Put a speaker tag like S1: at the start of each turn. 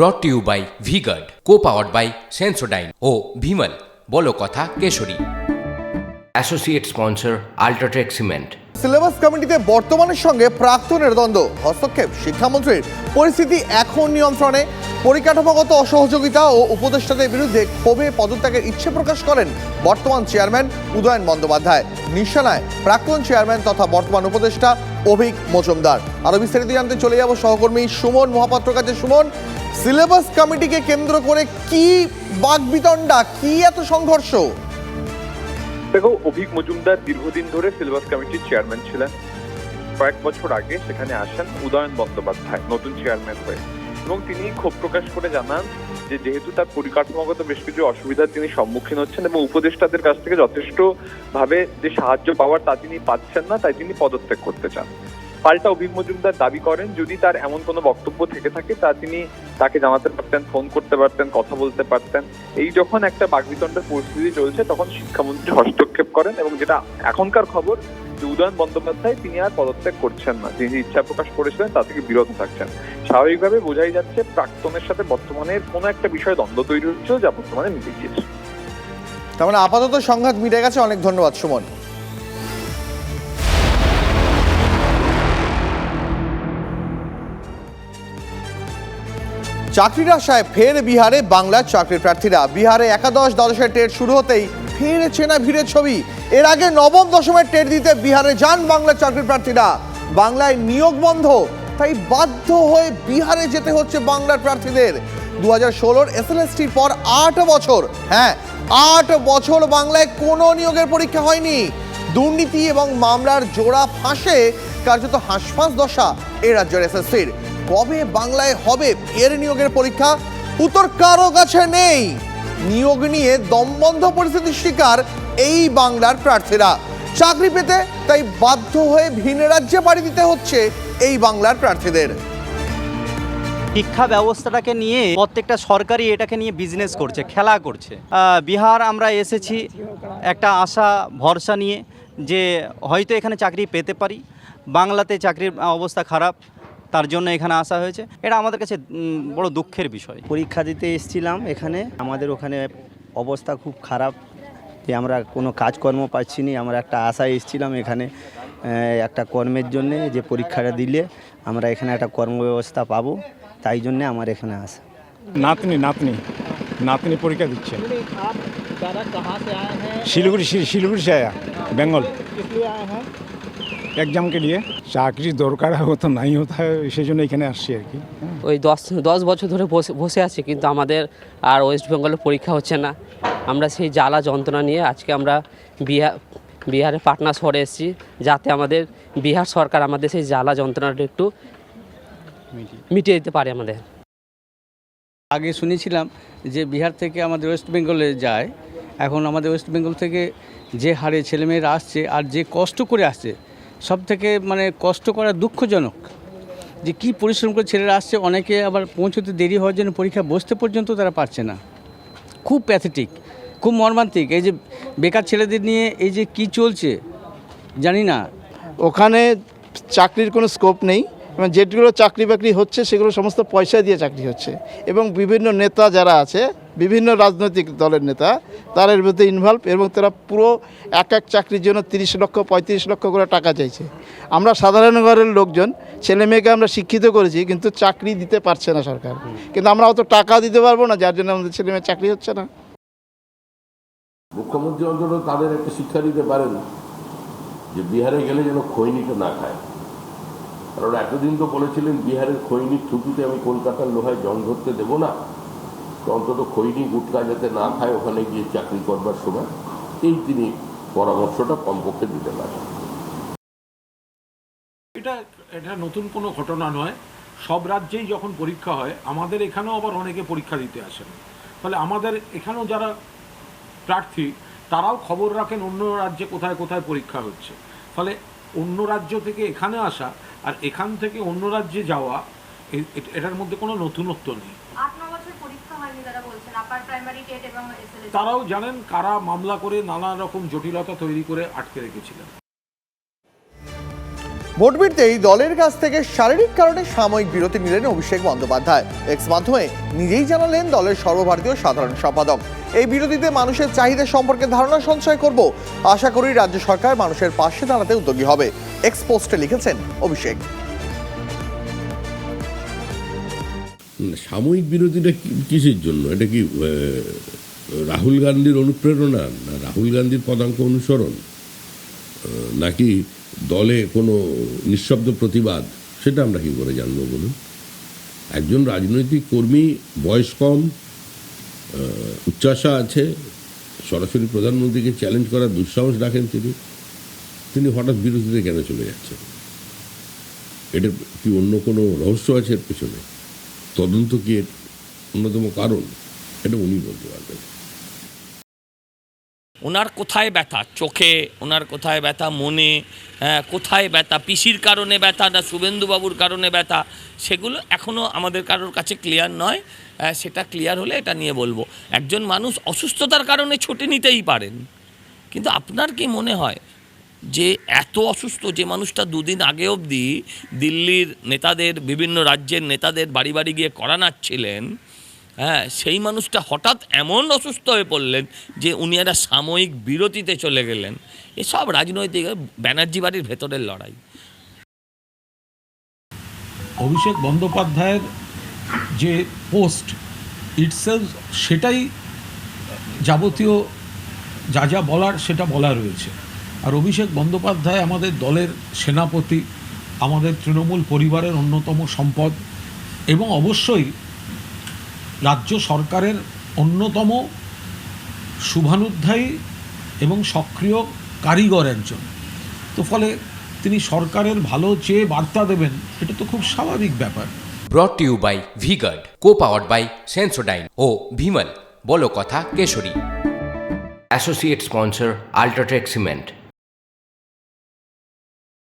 S1: Brought to you by Vguard co powered by Sensodyne ও ভিমল বলো কথা Kesari. Associate sponsor UltraTech cement
S2: syllabus কমিটিতে বর্তমানের সঙ্গে প্রাক্তনের দ্বন্দ্ব। হস্তক্ষেপ শিক্ষামন্ত্রীর পরিস্থিতি এখন নিয়ন্ত্রণে। পরিকাঠামোগত অসহযোগিতা ও উপদেষ্টাদের বিরুদ্ধে ক্ষোভে পদত্যাগের ইচ্ছে প্রকাশ করেন বর্তমান চেয়ারম্যান উদয়ন বন্দ্যোপাধ্যায়। নিশানায় প্রাক্তন চেয়ারম্যান তথা বর্তমান উপদেষ্টা অভিক মজুমদার। আরও বিস্তারিত জানতে চলে যাব সহকর্মী সুমন মহাপাত্র কাছে সুমন সিলেবাস কমিটিকে কেন্দ্র করে কি বাগবিতণ্ডা কি এত সংঘর্ষ?
S3: দেখো, অভিক মজুমদার দীর্ঘদিন ধরে সিলেবাস কমিটির চেয়ারম্যান ছিলেন। কয়েক বছর আগে সেখানে আসেন উদয়ন বন্দ্যোপাধ্যায়, নতুন চেয়ারম্যান হয়ে। এবং তিনি ক্ষোভ প্রকাশ করে জানান যে, যেহেতু তার পরিকাঠামোগত বেশ কিছু অসুবিধার তিনি সম্মুখীন হচ্ছেন এবং উপদেষ্টাদের কাছ থেকে যথেষ্ট ভাবে যে সাহায্য পাওয়ার তা তিনি পাচ্ছেন না, তাই তিনি পদত্যাগ করতে চান। পাল্টা অভিক মজুমদার দাবি করেন, যদি তার এমন কোনো বক্তব্য থেকে থাকে, তা তিনি তাকে জানাতে পারতেন, ফোন করতে পারতেন, কথা বলতে পারতেন। এই যখন একটা বাগবিতণ্ডের পরিস্থিতি চলছে, তখন শিক্ষামন্ত্রী হস্তক্ষেপ করেন এবং যেটা এখনকার খবর যে উদয়ন বন্দ্যোপাধ্যায়, তিনি আর পদত্যাগ করছেন না। তিনি ইচ্ছা প্রকাশ করেছিলেন, তা থেকে বিরত থাকছেন। স্বাভাবিকভাবে বোঝাই যাচ্ছে, প্রাক্তনের সাথে বর্তমানের কোনো একটা বিষয়ে দ্বন্দ্ব তৈরি হচ্ছে, যা বর্তমানে মিটে গিয়েছে
S2: তার মানে আপাতত সংঘাত মিটে গেছে। অনেক ধন্যবাদ, সুমন। চাকরির আশায় ফের বিহারে বাংলার চাকরির প্রার্থীরা। বিহারে একাদশ দ্বাদশের টেট শুরু হতেই ফের চেনা ভিড়ের ছবি। এর আগে নবম দশমের টেট দিতে বিহারে যান বাংলার চাকরির প্রার্থীরা। বাংলায় নিয়োগ বন্ধ, তাই বাধ্য হয়ে বিহারে যেতে হচ্ছে বাংলার প্রার্থীদের। দু হাজার ষোলোর এসএলএসটির পর আট বছর হ্যাঁ আট বছর বাংলায় কোনো নিয়োগের পরীক্ষা হয়নি। দুর্নীতি এবং মামলার জোড়া ফাঁসে কার্যত হাঁসফাঁস দশা এ রাজ্যের এসএসসির কবে বাংলায় হবে ফের নিয়োগের পরীক্ষা? উত্তর কারও কাছে নেই। নিয়োগ নিয়ে দমবন্ধ পরিস্থিতির শিকার এই বাংলার প্রার্থীরা। চাকরি পেতে তাই বাধ্য হয়ে ভিন রাজ্যে পাড়ি দিতে হচ্ছে এই বাংলার প্রার্থীদের।
S4: শিক্ষা ব্যবস্থাটাকে নিয়ে প্রত্যেকটা সরকারি এটাকে নিয়ে বিজনেস করছে, খেলা করছে। বিহার আমরা এসেছি একটা আশা, ভরসা নিয়ে যে হয়তো এখানে চাকরি পেতে পারি। বাংলাতে চাকরির অবস্থা খারাপ। তার জন্য এখানে আসা হয়েছে। এটা আমাদের কাছে বড় দুঃখের বিষয়।
S5: পরীক্ষা দিতে এসেছিলাম এখানে। আমাদের ওখানে অবস্থা খুব খারাপ যে আমরা কোনো কাজকর্ম পাচ্ছি না আমরা একটা আশায় এসেছিলাম এখানে একটা কর্মের জন্য যে পরীক্ষাটা দিলে আমরা এখানে একটা কর্মব্যবস্থা পাবো। তাই জন্যে আমার এখানে আসা।
S6: নাতনি নাতনি নাতনি পরীক্ষা দিচ্ছে। শিলিগুড়ি শিলিগুড়ি সে বেঙ্গল। एग्जाम के लिए চাকরি দরকার হতো নাই হতো সেই জন্য এখানে আসছি আর কি
S7: ওই দশ দশ বছর ধরে বসে বসে আছি কিন্তু আমাদের আর ওয়েস্ট বেঙ্গলে পরীক্ষা হচ্ছে না আমরা সেই জ্বালা যন্ত্রণা নিয়ে আজকে আমরা বিহার বিহারের পাটনা শহরে এসেছি যাতে আমাদের বিহার সরকার আমাদের সেই জ্বালা যন্ত্রণাটা একটু মিটিয়ে দিতে পারে আমাদের
S8: আগে শুনেছিলাম যে বিহার থেকে আমাদের ওয়েস্ট বেঙ্গলে যায় এখন আমাদের ওয়েস্ট বেঙ্গল থেকে যে হারে ছেলেমেয়েরা আসছে আর যে কষ্ট করে আসছে সব থেকে মানে কষ্ট করা দুঃখজনক যে কি পরিশ্রম করে ছেলেরা আসছে, অনেকে আবার পৌঁছতে দেরি হওয়ার জন্য পরীক্ষা বসতে পর্যন্ত তারা পারছে না। খুব প্যাথেটিক খুব মর্মান্তিক। এই যে বেকার ছেলেদের নিয়ে এই যে কি চলছে, জানি না।
S9: ওখানে চাকরির কোনো স্কোপ নেই, এবং যেগুলো চাকরি বাকরি হচ্ছে, সেগুলো সমস্ত পয়সা দিয়ে চাকরি হচ্ছে। এবং বিভিন্ন নেতা যারা আছে বিভিন্ন রাজনৈতিক দলের নেতা তাদের মধ্যে ইনভলভ এবং তারা পুরো এক এক চাকরির জন্য তিরিশ লক্ষ, পঁয়ত্রিশ লক্ষ করে টাকা চাইছে। আমরা সাধারণ ঘরের লোকজন, ছেলে মেয়েকে আমরা শিক্ষিত করেছি, কিন্তু চাকরি দিতে পারছে না সরকার। কিন্তু আমরা অত টাকা দিতে পারব না, যার জন্য আমাদের ছেলে মেয়ে চাকরি হচ্ছে না।
S10: মুখ্যমন্ত্রী অন্তত তাদের একটা শিক্ষা দিতে পারেন, যে বিহারে গেলে যেন খৈনিটা না খায়। কারণ এতদিন তো বলেছিলেন, বিহারের খৈনির থুতুতে আমি কলকাতার লোহায় জং ধরতে দেবো না। অন্তত খৈনি গুটকা যাতে না খায় ওখানে গিয়ে চাকরি করবার সময় এই তিনি পরামর্শটা কমপক্ষে দিতে পারেন।
S11: এটা এটা নতুন কোনো ঘটনা নয়। সব রাজ্যেই যখন পরীক্ষা হয় আমাদের এখানেও আবার অনেকে পরীক্ষা দিতে আসেন। ফলে আমাদের এখানেও যারা প্রার্থী তারাও খবর রাখেন অন্য রাজ্যে কোথায় কোথায় পরীক্ষা হচ্ছে। ফলে অন্য রাজ্য থেকে এখানে আসা আর এখান থেকে অন্য রাজ্যে যাওয়া এটার মধ্যে কোনো নতুনত্ব নেই
S12: আট ন বছর পরীক্ষা হয়নি তারা বলছেন আপার প্রাইমারি টেট এবং এসএলএসটি
S11: তারাও জানেন কারা মামলা করে নানা রকম জটিলতা তৈরি করে আটকে রেখেছিলেন।
S2: ভোট বিরতেই দলের কাছ থেকে শারীরিক কারণে সাময়িক বিরতি নিলেন অভিষেক বন্দ্যোপাধ্যায়। এক্স মাধ্যমে নিজেই জানালেন দলের সর্বভারতীয় সাধারণ সম্পাদক। এই বিরতিতে মানুষের চাহিদা সম্পর্কে ধারণা সঞ্চয় করব। আশা করি রাজ্য সরকার মানুষের পাশে দাঁড়াতে উদ্যোগী হবে। এক্স পোস্টে লিখেছেন অভিষেক।
S10: সাময়িক বিরতিটা কিসের জন্য? এটা কি রাহুল গান্ধীর অনুপ্রেরণা না রাহুল গান্ধীর পদাঙ্ক অনুসরণ? নাকি দলে কোনো নিঃশব্দ প্রতিবাদ? সেটা আমরা কী করে জানব বলুন? একজন রাজনৈতিক কর্মী বয়স কম আহ, উচ্চাসা আছে সরাসরি প্রধানমন্ত্রীকে চ্যালেঞ্জ করার দুঃসাহস রাখেন তিনি। তিনি হঠাৎ বিরতিতে কেন চলে যাচ্ছেন? এটার কি অন্য কোনো রহস্য আছে এর পেছনে? তদন্ত কি এর অন্যতম কারণ? এটা উনি বলতে পারবেন।
S13: ওনার কোথায় ব্যথা? চোখে ওনার কোথায় ব্যথা? মনে হ্যাঁ, কোথায় ব্যথা? পিসির কারণে ব্যথা না শুভেন্দুবাবুর কারণে ব্যথা? সেগুলো এখনও আমাদের কারোর কাছে ক্লিয়ার নয়। সেটা ক্লিয়ার হলে এটা নিয়ে বলব। একজন মানুষ অসুস্থতার কারণে ছুটি নিতেই পারেন। কিন্তু আপনার কি মনে হয়? যে এত অসুস্থ, যে মানুষটা দুদিন আগে অবধি দিল্লির নেতাদের, বিভিন্ন রাজ্যের নেতাদের বাড়ি বাড়ি গিয়ে করানাচ্ছিলেন হ্যাঁ সেই মানুষটা হঠাৎ এমন অসুস্থ হয়ে পড়লেন যে উনি একটা সাময়িক বিরতিতে চলে গেলেন। এসব রাজনৈতিক ব্যানার্জি বাড়ির ভেতরের লড়াই।
S11: অভিষেক বন্দ্যোপাধ্যায়ের যে পোস্ট ইটসেলফ সেটাই যাবতীয় যা যা বলার, সেটা বলা রয়েছে। আর অভিষেক বন্দ্যোপাধ্যায় আমাদের দলের সেনাপতি আমাদের তৃণমূল পরিবারের অন্যতম সম্পদ এবং অবশ্যই রাজ্য সরকারের অন্যতম শুভানুধ্যায়ী এবং সক্রিয় কারিগর একজন। তো ফলে তিনি সরকারের ভালো চেয়ে বার্তা দেবেন এটা তো খুব স্বাভাবিক ব্যাপার।
S1: Brought to you by V Guard co powered by Sensodyne ও ভিমল বলো কথা Kesari. Associate sponsor UltraTech cement